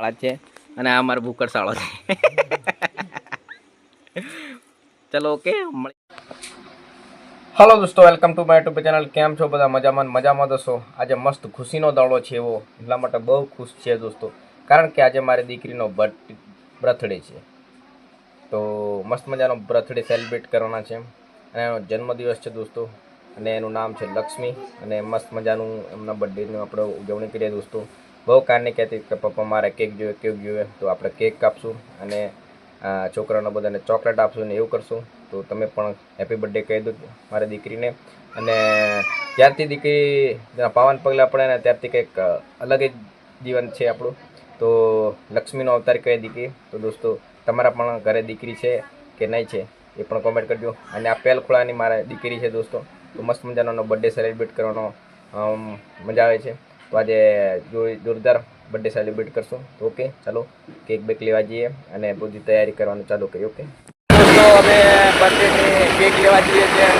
શાળા છે. અને આ મારો ભૂકડ શાળો છે. ચલો, ઓકે હલો દોસ્તો welcome to my YouTube channel કેમ છો બધા? મજામાં મજામાં દોસ્તો આજે મસ્ત ખુશીનો દાડો છે એવો. એટલા માટે બહુ ખુશ છે દોસ્તો. કારણ કે આજે મારી દીકરીનો બર્થડે છે. તો મસ્ત મજાનો બર્થડે સેલિબ્રેટ કરવાના છે. અને એનો જન્મદિવસ છે દોસ્તો. અને એનું નામ છે લક્ષ્મી. અને મસ્ત મજાનું એમના બર્થડેની આપણે ઉજવણી કરીએ દોસ્તો. બહુ કારની કહેતી કે પપ્પા મારે કેક જોઈએ કેક જોઈએ, તો આપણે કેક કાપશું અને છોકરાનો બધાને ચોકલેટ આપશું ને એવું કરશું. તો તમે પણ હેપી બર્થડે કહી દો મારી દીકરીને. અને જ્યારથી દીકરી પાવન પગલાં પડે ને ત્યારથી કંઈક અલગ જ જીવન છે આપણું. તો લક્ષ્મીનો અવતાર કહી દીકરી. તો દોસ્તો, તમારા પણ ઘરે દીકરી છે કે નહીં છે, એ પણ કોમેન્ટ કરજો. અને આ પેલ ખોળાની મારા દીકરી છે દોસ્તો. તો મસ્ત મજાનો બર્થડે સેલિબ્રેટ કરવાનો મજા આવે છે. તો આજે જોરદાર બર્થડે સેલિબ્રેટ કરશું તો ઓકે ચાલો કેક બેક લેવા જઈએ અને બધી તૈયારી કરવાનું ચાલુ કરીએ ઓકે તો અમે બર્થડેની કેક લેવા જઈએ છીએ.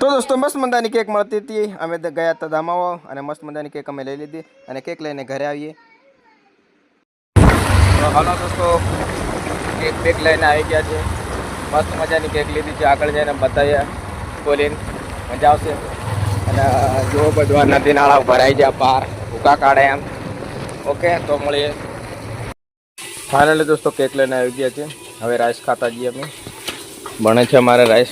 તો દોસ્તો મસ્ત મજાની કેક મળતી હતી. અમે તો ગયા હતા દામાવા અને મસ્ત મજાની કેક અમે લઈ લીધી અને કેક લઈને ઘરે આવીએ. હાલો દોસ્તો કેક બેક લઈને આવી ગયા છે. મસ્ત મજાની કેક લીધી છે. આગળ જઈને બતાવીએ. બોલીને મજા આવશે. અને, જો બધું નદી નાળા ભરાઈ ગયા બહાર ભૂકા કાઢે એમ. ઓકે, તો મળીએ. ફાઇનલી દોસ્તો કેક લઈને આવી ગયા છે. હવે રાઈસ ખાતા જઈએ અમે. બને છે અમારે રાઈસ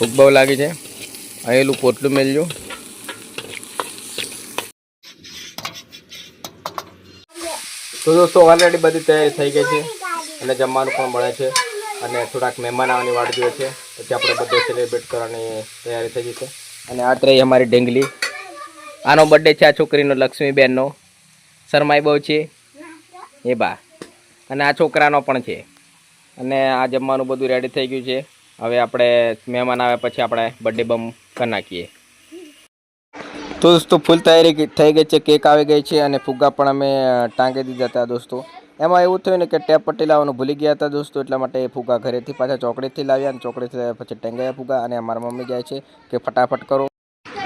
ભૂખ બહુ લાગી છે. અહીંલું પોટલું મેળ્યું તો દોસ્તો ઓલરેડી બધી તૈયારી થઈ ગઈ છે અને જમવાનું પણ મળે છે અને થોડાક મહેમાન આવવાની વાટ જોઈએ છે. પછી આપણે બધે સેલિબ્રેટ કરવાની તૈયારી થઈ ગઈ છે. અને આ રહી અમારી ઢેંગલી. આનો બર્થડે છે આ છોકરીનો, લક્ષ્મીબેનનો. શરમાઈ બહુ છે. એ બા. અને આ છોકરાનો પણ છે. અને આ જમવાનું બધું રેડી થઈ ગયું છે. હવે આપણે મહેમાન આવ્યા પછી આપણે બર્થડે બમ કરી નાખીએ. તો દોસ્તો ફૂલ તૈયારી થઈ ગઈ છે કેક આવી ગઈ છે અને ફુગ્ગા પણ અમે ટાંગી દીધા હતા દોસ્તો. એમાં એવું થયું ને કે ટેપ પટ્ટી લાવવાનું ભૂલી ગયા હતા દોસ્તો, એટલા માટે એ ફુગ્ગા ઘરેથી પાછા ચોકડીથી લાવ્યા અને ચોકડીથી પછી ટેંગાયા ફુગ્ગા અને અમારા મમ્મી જાય છે કે ફટાફટ કરો.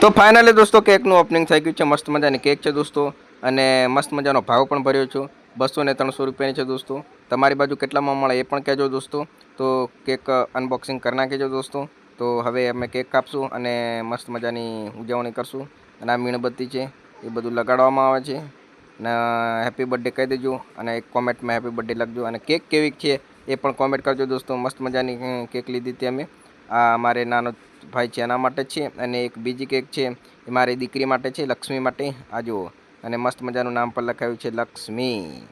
તો ફાઇનલી દોસ્તો કેકનું ઓપનિંગ થઈ ગયું છે, મસ્ત મજાની કેક છે દોસ્તો અને મસ્ત મજાનો ભાવ પણ ભર્યો છું. બસો ને ત્રણસો રૂપિયાની છે દોસ્તો. તમારી બાજુ કેટલામાં મળે એ પણ કહેજો દોસ્તો. તો કેક અનબોક્સિંગ કરી નાખીજો દોસ્તો. તો હવે અમે કેક કાપશું અને મસ્ત મજાની ઉજવણી કરશું. અને આ મીણબત્તી છે, એ બધું લગાડવામાં આવે છે. અને હેપી બર્થડે કહી દેજો અને એક કોમેન્ટમાં હેપી બર્થડે લખજો. અને કેક કેવી છે, એ પણ કોમેન્ટ કરજો દોસ્તો. મસ્ત મજાની કેક લીધી હતી અમે. આ મારે નાનો ભાઈ છે એના માટે છે અને એક બીજી કેક છે, એ મારી દીકરી માટે છે, લક્ષ્મી માટે. આ જુઓ. અને મસ્ત મજાનું નામ પર લખાયું છે, લક્ષ્મી.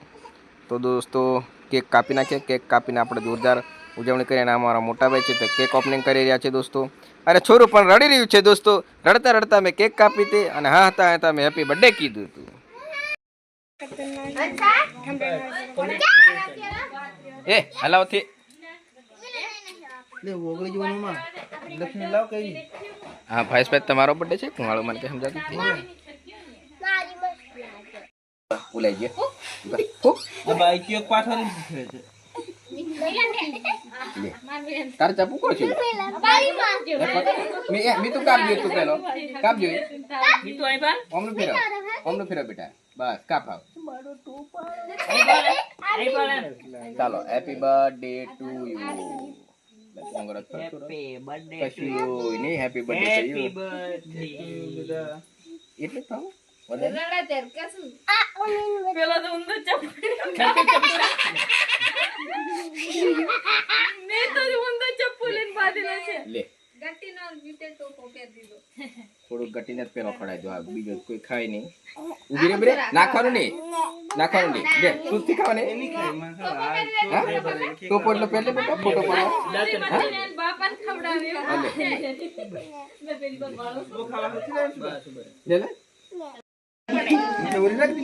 તો દોસ્તો, કેક કાપી નાખીએ કેક કાપીને આપણે જોરદાર ઉજવણી કરીને અમારા મોટા ભાઈ છે તે કેક ઓપનિંગ કરી રહ્યા છે દોસ્તો. અને છોરું પણ રડી રહ્યું છે દોસ્તો. રડતા રડતા મેં કેક કાપી હતી અને હા હતા હતા મેં હેપી બર્થડે કીધું હતું. એ હલાવથી હા ભાઈ સાહેબ તમારો બર્થડે છે? કુંવાળો મને કઈ સમજાતું નથી. ભૂલાઈ ગયો. લે. તારે ચાપુ કોણ છે મી એ, મી તું કાપજો તું પેલો કાપજો એ. ઓમનું ફેરવ ઓમનું ફેરવ બેટા બસ કાપ આવ ચાલો હેપી બર્થડે ટુ યુ કશું નહીં હેપી બર્થડે એટલે તો વધારે પેલો તો ઊંધો મેં તો ઊંધો ચપ્પુ લઈને બાંધેલો છે લે. થોડું ઘટીને જ પેલો ખડાઈ દો. આ બીજો કોઈ ખાય નહીં. ઊભી રે બરે નાખવાનું નહીં. નાખવાનું નહીં. લે તું થી ખાવાને. તો પોટલો પેલે બેટા ફોટો પાડો. બાપાને ખવડાવ્યો મે પેલી વાર વાળો લે લે.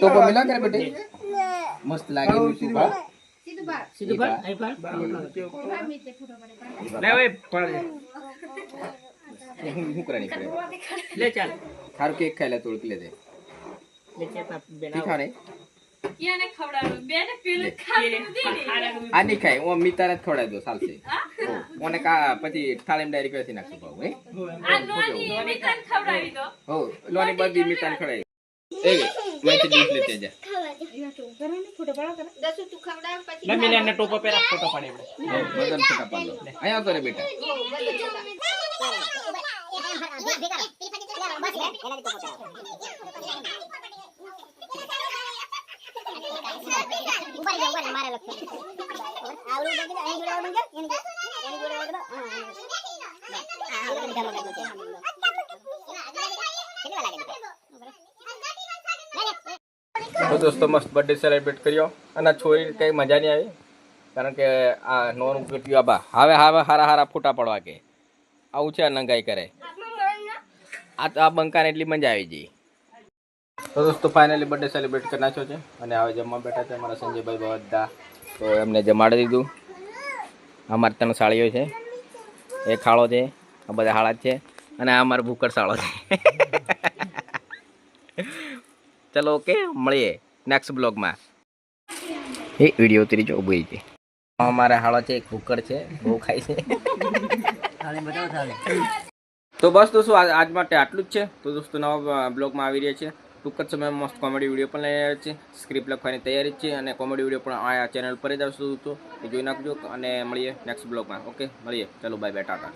તો મિલા કરે બેટી. મસ્ત લાગે મીઠું બા સીધું કરાની પડે લે કેક ખાઈ લે થોડુંક લે દે ખાય હું મિતાને જ ખવડાવી દો ચાલશે. ઓને કા પછી થાળીમાં ડાયરેક્ટ વેચી નાખશું ભાવ હે આ લોની બધી મિતાને ખવડાવી એ ડીશ લેતે ટોપો પહેરા ફોટો પાડી હો, બધાને ફોટા પાડ અહીંયા આવતો રે બેટા. તો દોસ્તો, મસ્ત બર્થડે સેલિબ્રેટ કર્યો. અને છોરી કંઈ મજા નહીં આવી, કારણ કે આ નોનું પેટ્યું આબા હવે હવે હારા હારા ફૂટા પડવા કે. આવું છે નંગાઈ કરે. આ તો આ બંકાને એટલી મજા આવી ગઈ. તો દોસ્તો ફાઇનલી બર્થડે સેલિબ્રેટ કરી નાખ્યો છે. અને હવે જમવા બેઠા છે અમારા સંજયભાઈ બધા. તો એમને જમાડી દીધું. અમારે ત્રણ સાળીઓ છે. એ ખાળો છે. આ બધા હાળા છે. અને આ અમારો ભૂકર સાળો છે. ચલો ઓકે મળીએ નેક્સ્ટ બ્લોગમાં એ વીડિયો ત્રીજો ઊભી છે. અમારા હાળો છે, એક ભૂકર છે, બહુ ખાય છે. તો બસ દોસ્તો આજ માટે આટલું જ છે. તો દોસ્તો, નવા બ્લોગમાં આવી રહ્યા છે. ટૂંક જ સમયમાં મસ્ત કોમેડી વીડિયો પણ લઈ આવ્યા છે સ્ક્રિપ્ટ લખવાની તૈયારી છે અને કોમેડી વીડિયો પણ આ ચેનલ પર જ આવશે દોસ્તો. જોઈ નાખજો અને મળીએ નેક્સ્ટ બ્લોગમાં ઓકે મળીએ. ચાલો બાય ટાટા.